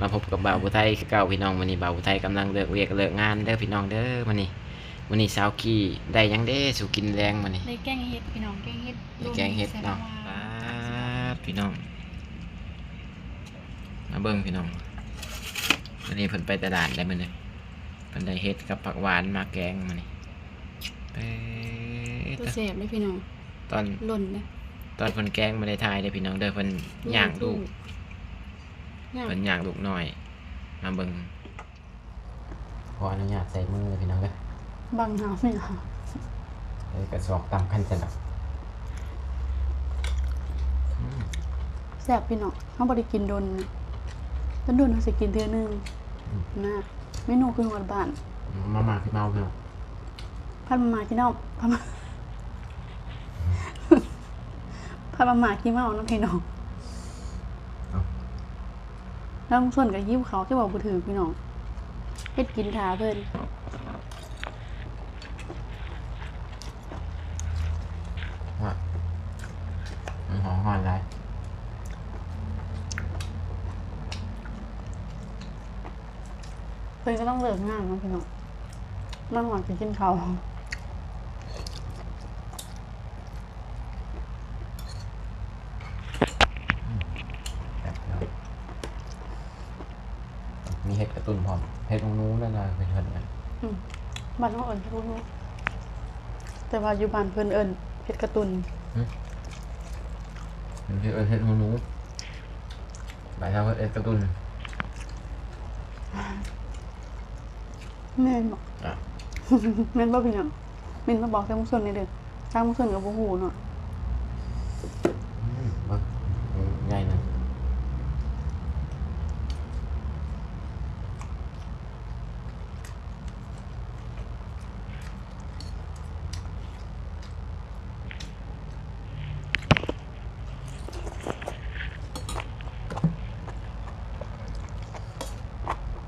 มาพบกับบ่าวผู้ไทยคือเก่าพี่น้องวันนี้บ่าวผู้ไทยกำลังเลิกเวียกเลิกงานเด้อพี่น้องเด้อวันนี้วันนี้สาวกี้ได้หยังเด้สู่กินแรงวันนี้ได้แกงเห็ดพี่น้องแกงเห็ดได้แกงเห็ดเนาะแซ่บป๊ามากดพี่น้องมาเบิ่งพี่น้องวันนี้เพิ่นไปตลาดได้มื้อนี้เพิ่นได้เฮ็ดกับผักหวานมาแกงมื้อนี้เป๊ะตัวเสียบเลยพี่น้องตอนหล่นนะตอนเพิ่นแกงบ่ได้ทายเด้อพี่น้องเด้อเพิ่นย่างลูกย่าง เพิ่นย่างลูกน้อย มาเบิ่งขออนุญาตใส่มือพี่น้องเด้อบังหาไม่หาเลยกระสอบตามขั้นสนับแซ่บพี่น้องเขาบริกินโดนนะแล้วโดนเขาสิกินเทื่อนึงนะเมนูคือหัวบ้านมามาพี่เมาพี่น้องพัดมามากินเน่าพัดมาพัดมามากินเมาน้ำพี่น้อง แล้วส่วนกับยิ้วเขาที่บอกบุถือพี่น้องเฮ็ดกินทาเพิ่นว่ามันหอมหอนไรเพิ่นก็ต้องเลิกงานเนาะพี่น้องนั่งหลังกินข้าว แบบนั้นมีเห็ดกระตุ้นพร้อมเห็ดตรงนู้นนั่นนะเป็นเห็ดกัน อืม บ้านเขาเอิญรู้รู้แต่ว่าอยู่บ้านเพิ่นเอิญเพชรการ์ตุนเป็นเห็ดเห็ดตรงนู้นใบเท้าเห็ดกระตุ้นแม่นบอกอะแม่นบ่พี่น้องแม่นมาบอกทางมุส่วนนี่เด้อทางมุส่วนกับบ่ฮู้เนาะ อืมเบิ่งอืมใหญ่หนึง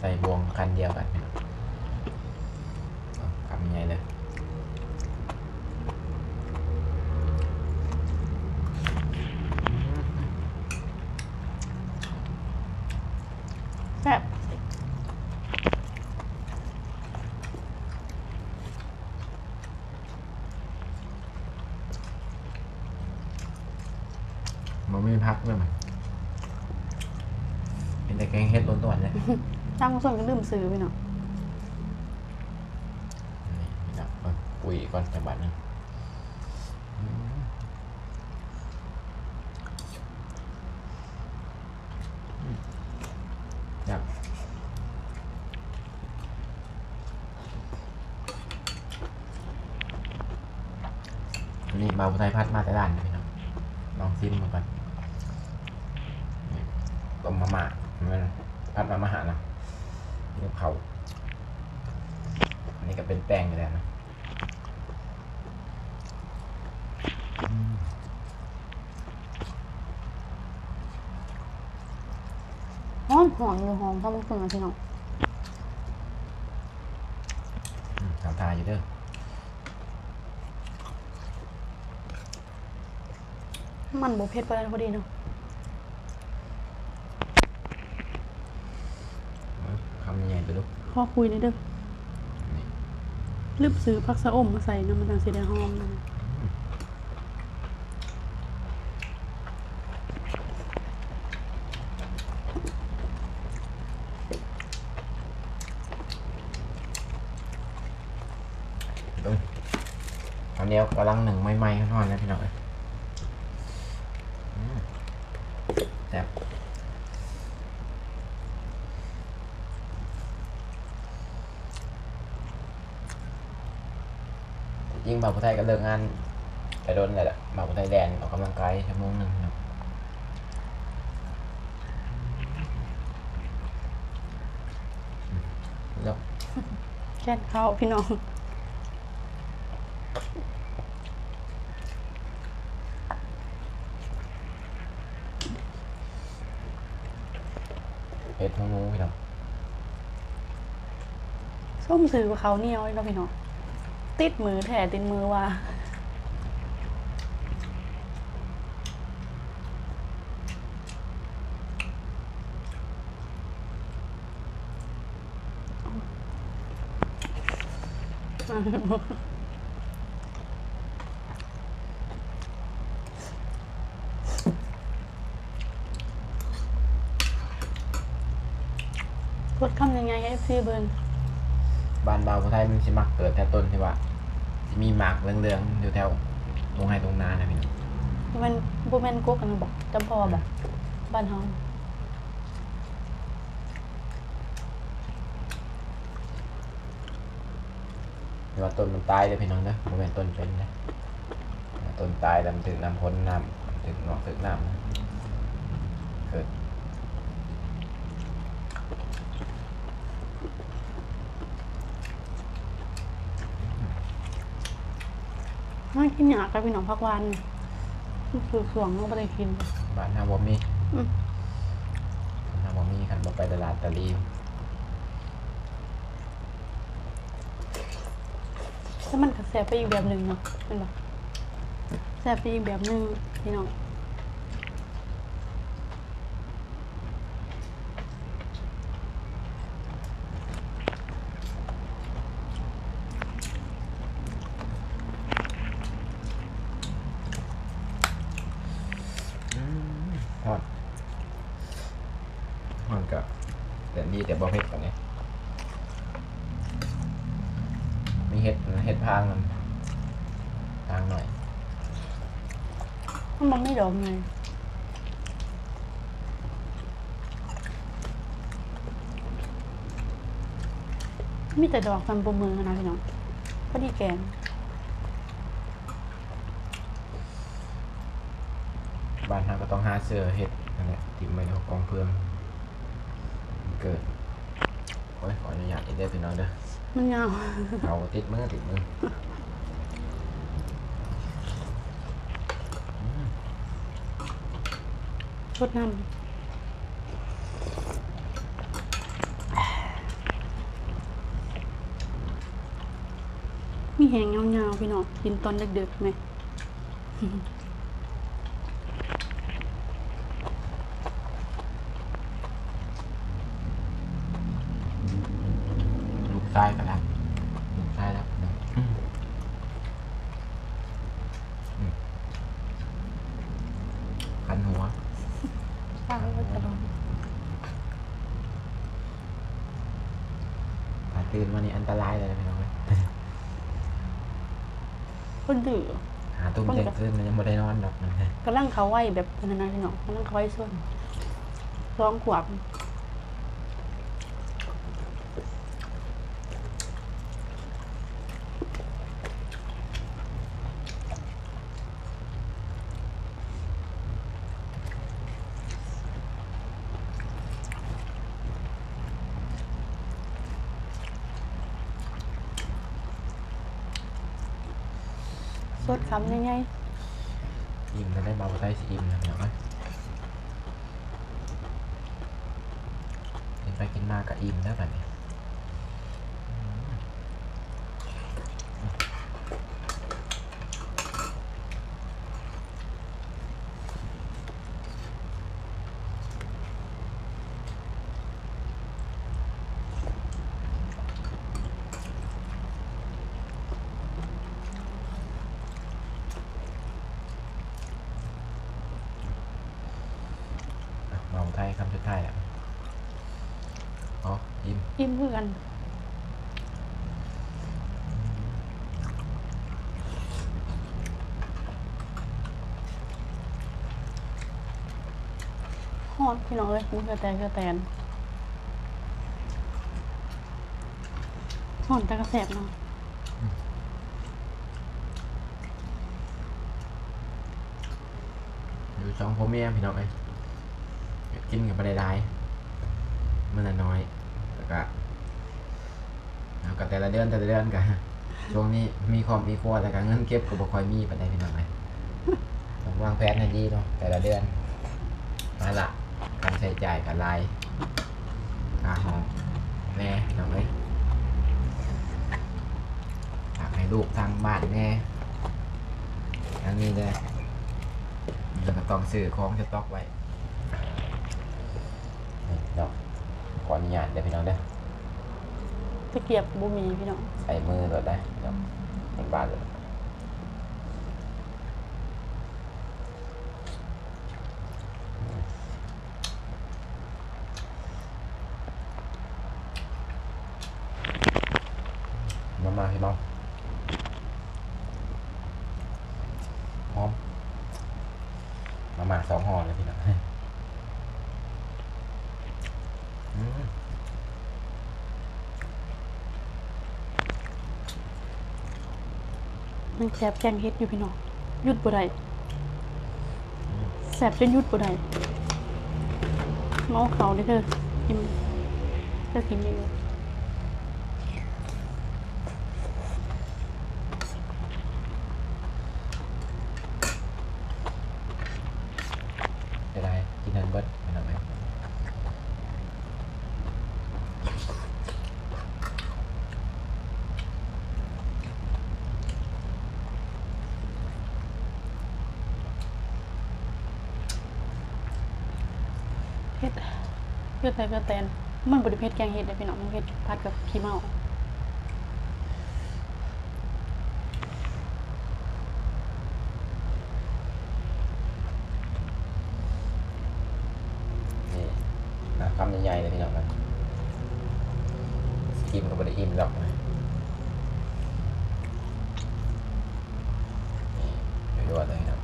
ใส่บวงคันเดียวกันพี่น้องเอาคำใหญ่เลย แซ่บ มันไม่พักเลยมันเป็นแต่แกงเฮ็ดล้นตัวเลย ทา งส่วนก็ลืมซื้อพี่น้องนี่นะเอาปุ๋ยก่อนจังหวัดหนึงอืมอืมครับนนี้มาบุไทยพัดมาแต่ด้านนี่น้องลองซิมมาก่อนต้มมาม่ามันพัดมาม่านะ นี่เขา อันนี้ก็เป็นแป้งอยู่แล้วนะหอมหอมอยู่หอมทางมุส่วนนะพี่น้องอืมทำทาอยู่เด้อมันบ่เผ็ดไปแล้วพอดีเนาะ เอาคำใหญ่ๆไปลูก ข อคุยหน่อยเด้อนี่ลืมซื้อผักสะอมมาใส่นาะมันจังสิได้หอมนะอันนี้กำลังหนึ่งไหม้ๆข้างนอกนะพี่น้อยอืมแซ่บยิ่งบ่าวผู้ไทยก็เลิกงานไปโดนเลยแหละบ่าวผู้ไทยแดนออกกำลังกายชั่วโมงหนึ่งครับอืมแล้วแค่ข้าวพี่น้องเผ็ดทั้งนู้นพี่น้องส้มซื้อกับเขาวเหนียวอีกแล้วพี่น้อง ติดมือแถติดมือว่าลดคำยังไงเอฟซีเบิร์นบานเบาคนไทยมันสิมักเกิดแต่ต้นใช่ปะ มีหมากเหลืองๆอยู่แถวตรงไห้ตรงนานะพี่น้องมันบูแมนกุ๊กกันบอกจำพอบอกบ้านเฮาที่ว่าต้นมันตายเลยพี่น้องเด้อบ่แม่นต้นเป็นนะต้นตายแล้วมันถึงน้ำพ้นน้ำถึงนอกถึงน้ำนะเกิด ไม่กินหยากับพี่น้องพักวันนี่คือสวงเราไม่ได้กินบ้านเฮาบ่มีอืมบ้านเฮาบ่มีคันบ่ไปตลาดตะลีแต่มันก็แสบไปอีกแบบหนึ่งเนาะเป็นแบบแสบไปอีกแบบหนึ่งพี่น้อง มฮอดฮอดก็แต่ดีแต่บ่เผ็ดกว่านี้มีเห็ดเห็ดพางมันพางหน่อยมันบอกไม่ดอกไงมีแต่ดอกฟันปมือนะพี่น้องพอดีแกง บ้านเราก็ต้องหาเสื้อเห็ดนั่นแหละติดไว้ในกองเพื่องเกิดโอ้ยขออนุญาตอีกเด้อพี่น้องเด้อมันยาวเอาติดมือติดมืออืมชดน้ำมีแหงเงาๆพี่น้องกินตอนเด็กๆไหม ลูกซ้ายก็ได้ลูกซ้ายแล้วอืมอืมคันหัว ป้าก็จะลองถ้าตื่นมานี่อันตรายเลยนะพี่น้องเอ้ยคนดื้อหาตุ้มเที่ยงคืนมันยังไม่ได้นอนดอกมันกำลังเขาไหวแบบนั้นนะพี่น้องกำลังเขาไหวส่วนร้องขวบ สดคำยังไงอิ่มจะได้มาบ่ได้สิอิ่มนะพี่น้องเอ้ยกินไปกินมาก็อิ่มแล้วแบบนี้ อะเมาไทยคำสุดท้ายแล้วอ๋อยิ้ม อิ่มเพื่อนฮอดพี่น้องเอ้ยมึงกระแตนกระแตนฮอดแต่กระแสบเนาะอยู่ช่องพ่อแม่พี่น้องเอ้ยกินกับปลาได้มันละน้อย ก็แล้วก็แต่ละเดือนแต่ละเดือนกันช่วงนี้มีความมีครัวแต่ก็เงินเก็บก็บ่ค่อยมีปานใดพี่น้องเอ้ยต้องวางแผนให้ดีเนาะแต่ละเดือนมาละการใช้จ่ายกับรายค่าห้องแม่พี่น้องเอ้ยฝากให้ลูกทางบ้านแน่ทั้งนี้เลยแล้วก็ต้องซื้อของจะต็อกไว้นี่เนาะ ขออนุญาตเดี๋ยวพี่น้องเด้อตะเกียบบ่มีพี่น้องใส่มือเราได้เดี๋ยวมันบาดเลยมามาพี่น้องหอมมามาสองห่อเลยพี่น้องอื มันแสบแกงเฮ็ดอยู่พี่น้องหยุดบ่ได้แสบจนหยุดบ่ได้เมาเขาเด้อเธอกินเธอกินเยอะจะไงกินนันเบิดเป็นอะไร เฮ็ด เฮ็ดแต่ก็แตนมันบ่ได้เผ็ดแกงเฮ็ดเด้อพี่น้องมันเฮ็ดผัดกับขี้เมานี่นะคำใหญ่ๆเลยพี่น้องนะกินก็ไม่ได้อิ่มหรอกนะนี่ยั่วๆเลยนะ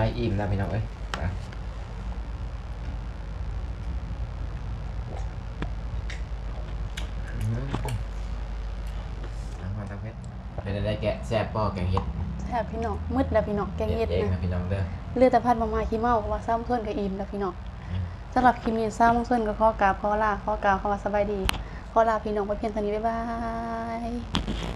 เอาใส่อิ่มแล้วพี่น้องเอ้ยมาอืมเอามาตั้งเพชรเป็นอะไรแกะแซ่บป่อแกงเห็ดแซ่บพี่น้องมืดแล้วพี่น้องแกงเฮ็ดเองนะนะพี่น้องเด้อเลือดแต่พัดมามาขี้เมาเพราะว่าซ้ำส่วนกับอิ่มแล้วพี่น้องสำหรับคลิปนี้ซ้ำส่วนกับข้อกราบข้อลาข้อกราบข้อว่าสบายดีข้อลาพี่น้องไปเพียงเท่านี้บ๊ายบาย